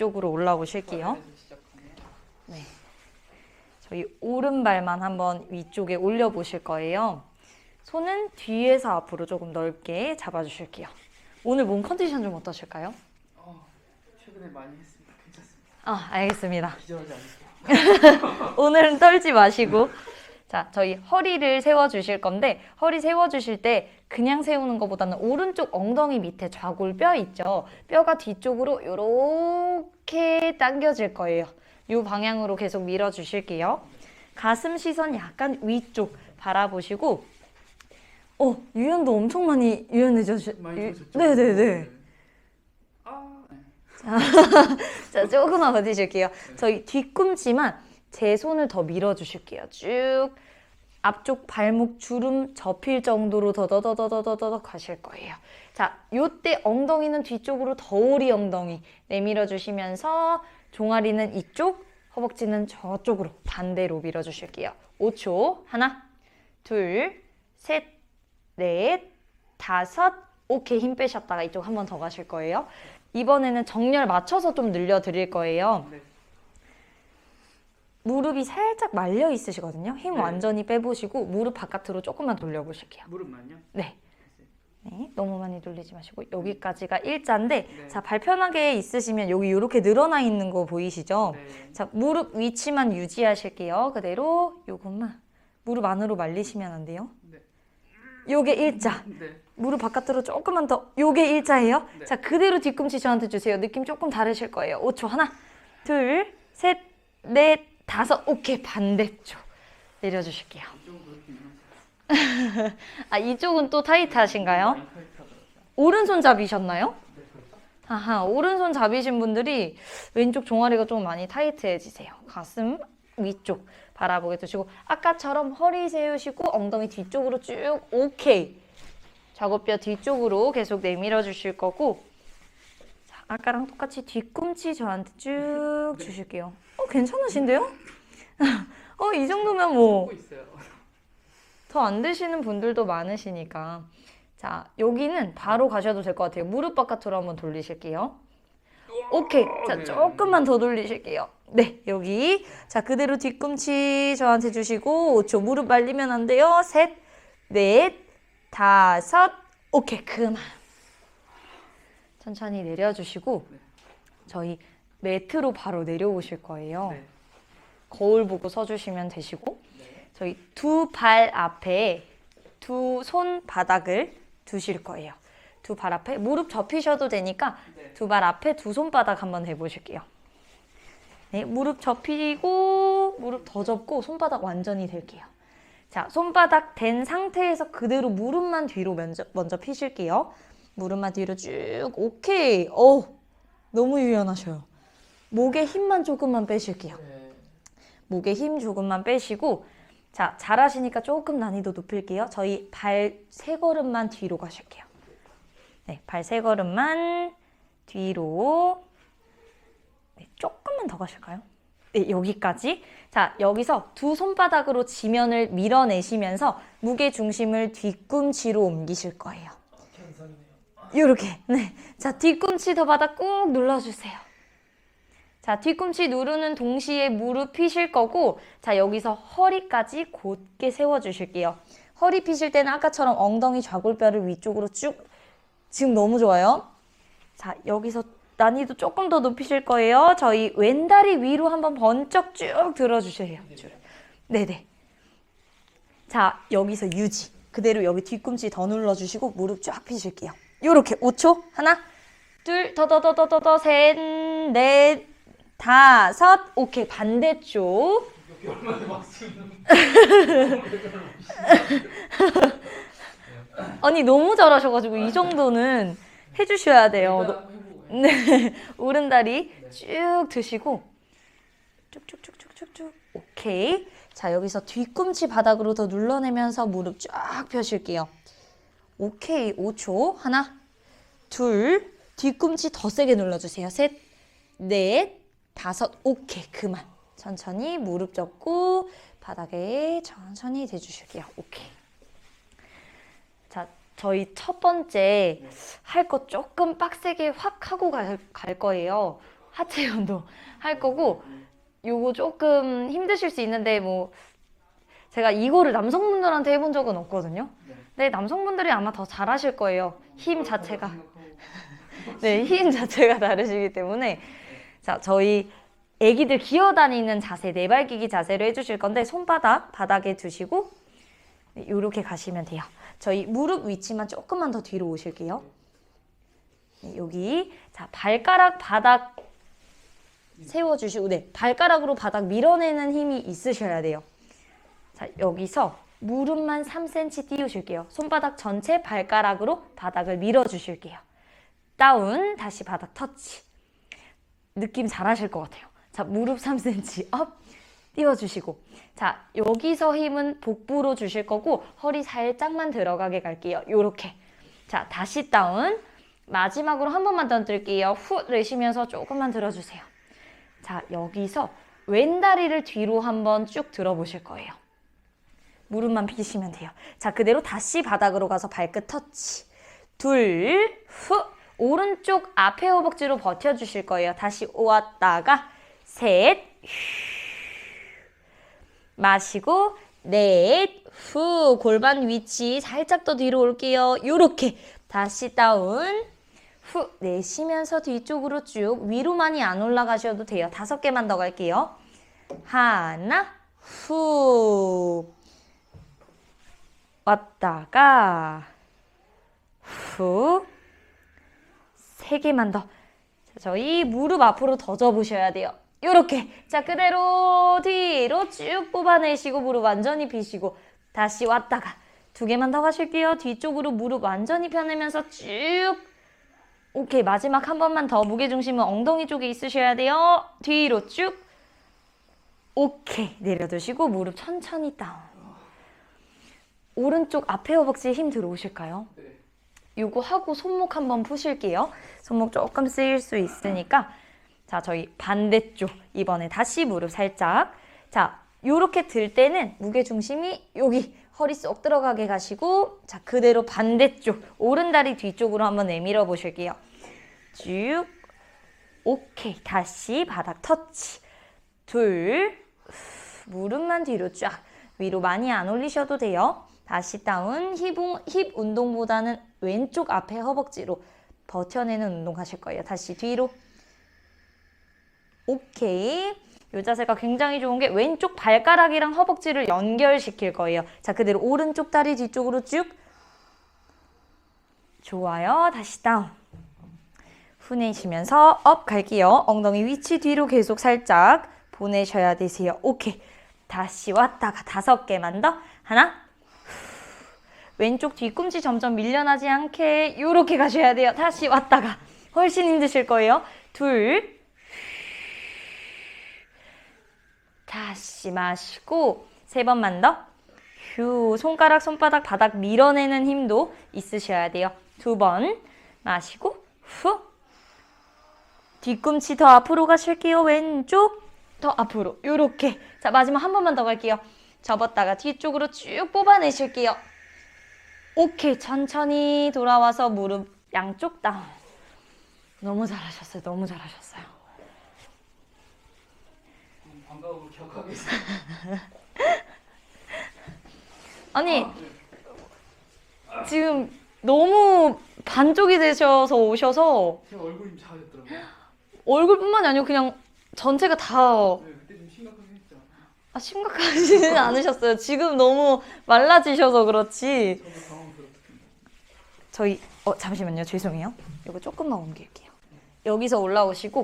뒤쪽으로 올라오실게요. 발에서 시작하네요. 네. 저희 오른발만 한번 위쪽에 올려 보실 거예요. 손은 뒤에서 앞으로 조금 넓게 잡아 주실게요. 오늘 몸 컨디션 좀 어떠실까요? 어, 최근에 많이 했습니다. 괜찮습니다. 아, 알겠습니다. 기절하지 않을게요. 오늘은 떨지 마시고. 자, 저희 허리를 세워 주실 건데 허리 세워 주실 때 그냥 세우는 것보다는 오른쪽 엉덩이 밑에 좌골뼈 있죠. 뼈가 뒤쪽으로 이렇게 당겨질 거예요. 이 방향으로 계속 밀어 주실게요. 가슴 시선 약간 위쪽 바라보시고 어, 유연도 엄청 많이 유연해져 주 많이 좋으셨죠? 네, 네, 네. 아, 네. 자, 조금만 버티실게요. 저희 뒤꿈치만 제 손을 더 밀어주실게요. 쭉 앞쪽 발목 주름 접힐 정도로 더더더더더더더 가실 거예요. 자, 요때 엉덩이는 뒤쪽으로 더우리 엉덩이 내밀어 주시면서 종아리는 이쪽, 허벅지는 저쪽으로 반대로 밀어 주실게요. 5초. 하나, 둘, 셋, 넷, 다섯. 오케이. 힘 빼셨다가 이쪽 한 번 더 가실 거예요. 이번에는 정렬 맞춰서 좀 늘려 드릴 거예요. 네. 무릎이 살짝 말려 있으시거든요. 힘 네. 완전히 빼보시고 무릎 바깥으로 조금만 돌려보실게요. 무릎만요? 네. 네, 너무 많이 돌리지 마시고 여기까지가 일자인데 네. 자, 발 편하게 있으시면 여기 이렇게 늘어나 있는 거 보이시죠? 네. 자, 무릎 위치만 유지하실게요. 그대로 요것만 무릎 안으로 말리시면 안 돼요. 네. 요게 일자. 네. 무릎 바깥으로 조금만 더. 요게 일자예요. 네. 자, 그대로 뒤꿈치 저한테 주세요. 느낌 조금 다르실 거예요. 5초. 하나, 둘, 셋, 넷, 다섯. 오케이. 반대쪽. 내려주실게요. 아, 이쪽은 또 타이트하신가요? 오른손잡이셨나요? 아하, 오른손 잡이신 분들이 왼쪽 종아리가 좀 많이 타이트해지세요. 가슴 위쪽 바라보게 두시고 아까처럼 허리 세우시고 엉덩이 뒤쪽으로 쭉 오케이. 좌고뼈 뒤쪽으로 계속 내밀어 주실 거고 자, 아까랑 똑같이 뒤꿈치 저한테 쭉 주실게요. 어, 괜찮으신데요? 어, 이 정도면 뭐. 더안 되시는 분들도 많으시니까. 자, 여기는 바로 가셔도 될 것 같아요. 무릎 바깥으로 한번 돌리실게요. 오케이. 자, 네. 조금만 더 돌리실게요. 네, 여기. 자, 그대로 뒤꿈치 저한테 주시고, 5초. 무릎 말리면 안 돼요. 셋, 넷, 다섯. 오케이, 그만. 천천히 내려주시고, 네. 저희 매트로 바로 내려오실 거예요. 네. 거울 보고 서주시면 되시고, 네. 저희 두 발 앞에 두 손 바닥을 두실 거예요. 두 발 앞에 무릎 접히셔도 되니까 네. 두발 앞에 두 손바닥 한번 해보실게요. 네, 무릎 접히고 무릎 더 접고 손바닥 완전히 될게요. 자, 손바닥 된 상태에서 그대로 무릎만 뒤로 먼저, 먼저 피실게요. 무릎만 뒤로 쭉, 오케이. 어 너무 유연하셔요. 목에 힘만 조금만 빼실게요. 네. 목에 힘 조금만 빼시고 자 잘하시니까 조금 난이도 높일게요. 저희 발 세 걸음만 뒤로 가실게요. 네, 발 세 걸음만 뒤로 네, 조금만 더 가실까요? 네, 여기까지. 자, 여기서 두 손바닥으로 지면을 밀어내시면서 무게 중심을 뒤꿈치로 옮기실 거예요. 이렇게. 네. 자, 뒤꿈치 더 바닥 꾹 눌러주세요. 자, 뒤꿈치 누르는 동시에 무릎 피실 거고, 자, 여기서 허리까지 곧게 세워주실게요. 허리 피실 때는 아까처럼 엉덩이 좌골뼈를 위쪽으로 쭉, 지금 너무 좋아요. 자, 여기서 난이도 조금 더 높이실 거예요. 저희 왼다리 위로 한번 번쩍 쭉 들어주세요. 줄. 네네. 자, 여기서 유지. 그대로 여기 뒤꿈치 더 눌러주시고 무릎 쫙 펴실게요. 요렇게 5초. 하나, 둘, 더, 더, 더, 더, 더, 더, 셋, 넷, 다섯. 오케이, 반대쪽. 아니, 너무 잘하셔가지고 이 정도는 해주셔야 돼요. 네, 오른다리 쭉 드시고. 쭉쭉쭉쭉쭉쭉. 오케이. 자 여기서 뒤꿈치 바닥으로 더 눌러내면서 무릎 쫙 펴실게요. 오케이. 5초. 하나 둘. 뒤꿈치 더 세게 눌러주세요. 셋 넷 다섯 오케이 그만 천천히 무릎 접고 바닥에 천천히 대주실게요 오케이 자 저희 첫 번째 할 거 조금 빡세게 확 하고 갈, 갈 거예요. 하체 운동 할 거고 요거 조금 힘드실 수 있는데 뭐 제가 이거를 남성분들한테 해본 적은 없거든요. 네. 근데 남성분들이 아마 더 잘하실 거예요. 힘 자체가. 네, 힘 자체가 다르시기 때문에 자, 저희 애기들 기어다니는 자세, 네발기기 자세로 해주실 건데 손바닥 바닥에 두시고 이렇게 가시면 돼요. 저희 무릎 위치만 조금만 더 뒤로 오실게요. 네, 여기 자 발가락 바닥 세워주시고 네 발가락으로 바닥 밀어내는 힘이 있으셔야 돼요. 자 여기서 무릎만 3cm 띄우실게요. 손바닥 전체 발가락으로 바닥을 밀어주실게요. 다운 다시 바닥 터치. 느낌 잘 하실 것 같아요. 자 무릎 3cm 업 띄워주시고 자 여기서 힘은 복부로 주실 거고 허리 살짝만 들어가게 갈게요. 요렇게 자 다시 다운 마지막으로 한 번만 더 들게요. 후 내쉬면서 조금만 들어주세요. 자, 여기서 왼 다리를 뒤로 한번 쭉 들어보실 거예요. 무릎만 펴시면 돼요. 자, 그대로 다시 바닥으로 가서 발끝 터치. 둘, 후. 오른쪽 앞에 허벅지로 버텨주실 거예요. 다시 왔다가, 셋, 휴. 마시고, 넷, 후. 골반 위치 살짝 더 뒤로 올게요. 요렇게. 다시 다운. 후 내쉬면서 뒤쪽으로 쭉 위로 많이 안 올라가셔도 돼요. 다섯 개만 더 갈게요. 하나 후 왔다가 후 세 개만 더. 자, 저희 무릎 앞으로 더 접으셔야 돼요. 요렇게 자 그대로 뒤로 쭉 뽑아내시고 무릎 완전히 펴시고 다시 왔다가 두 개만 더 가실게요. 뒤쪽으로 무릎 완전히 펴내면서 쭉 오케이 마지막 한 번만 더 무게중심은 엉덩이 쪽에 있으셔야 돼요 뒤로 쭉 오케이 내려두시고 무릎 천천히 다운 오른쪽 앞에 허벅지에 힘 들어오실까요? 네. 요거 하고 손목 한번 푸실게요. 손목 조금 쓰일 수 있으니까. 자 저희 반대쪽 이번에 다시 무릎 살짝. 자 요렇게 들 때는 무게 중심이 여기 허리 쏙 들어가게 가시고 자 그대로 반대쪽 오른 다리 뒤쪽으로 한번 내밀어 보실게요. 쭉. 오케이. 다시 바닥 터치. 둘. 후, 무릎만 뒤로 쫙. 위로 많이 안 올리셔도 돼요 다시 다운 힙, 운- 힙 운동보다는 왼쪽 앞에 허벅지로 버텨내는 운동 하실 거예요 다시 뒤로 오케이. 이 자세가 굉장히 좋은 게 왼쪽 발가락이랑 허벅지를 연결시킬 거예요. 자, 그대로 오른쪽 다리 뒤쪽으로 쭉. 좋아요. 다시 다운. 후 내쉬면서 업 갈게요. 엉덩이 위치 뒤로 계속 살짝 보내셔야 되세요. 오케이. 다시 왔다가 다섯 개만 더. 하나. 왼쪽 뒤꿈치 점점 밀려나지 않게 이렇게 가셔야 돼요. 다시 왔다가 훨씬 힘드실 거예요. 둘. 다시 마시고 세 번만 더. 휴, 손가락, 손바닥, 바닥 밀어내는 힘도 있으셔야 돼요. 두 번 마시고 후. 뒤꿈치 더 앞으로 가실게요. 왼쪽 더 앞으로. 요렇게. 자, 마지막 한 번만 더 갈게요. 접었다가 뒤쪽으로 쭉 뽑아내실게요. 오케이. 천천히 돌아와서 무릎 양쪽 다운. 너무 잘하셨어요. 너무 잘하셨어요. 기억하고 있어요. 아니. 지금 너무 반쪽이 되셔서 오셔서 제 얼굴이 작아졌더라고요. 얼굴뿐만이 아니고 그냥 전체가 다 네, 그때 좀 심각하게 했죠. 아, 심각하지는 않으셨어요. 지금 너무 말라지셔서 그렇지. 저도. 저희 어 잠시만요. 죄송해요. 이거 조금만 옮길게요. 여기서 올라오시고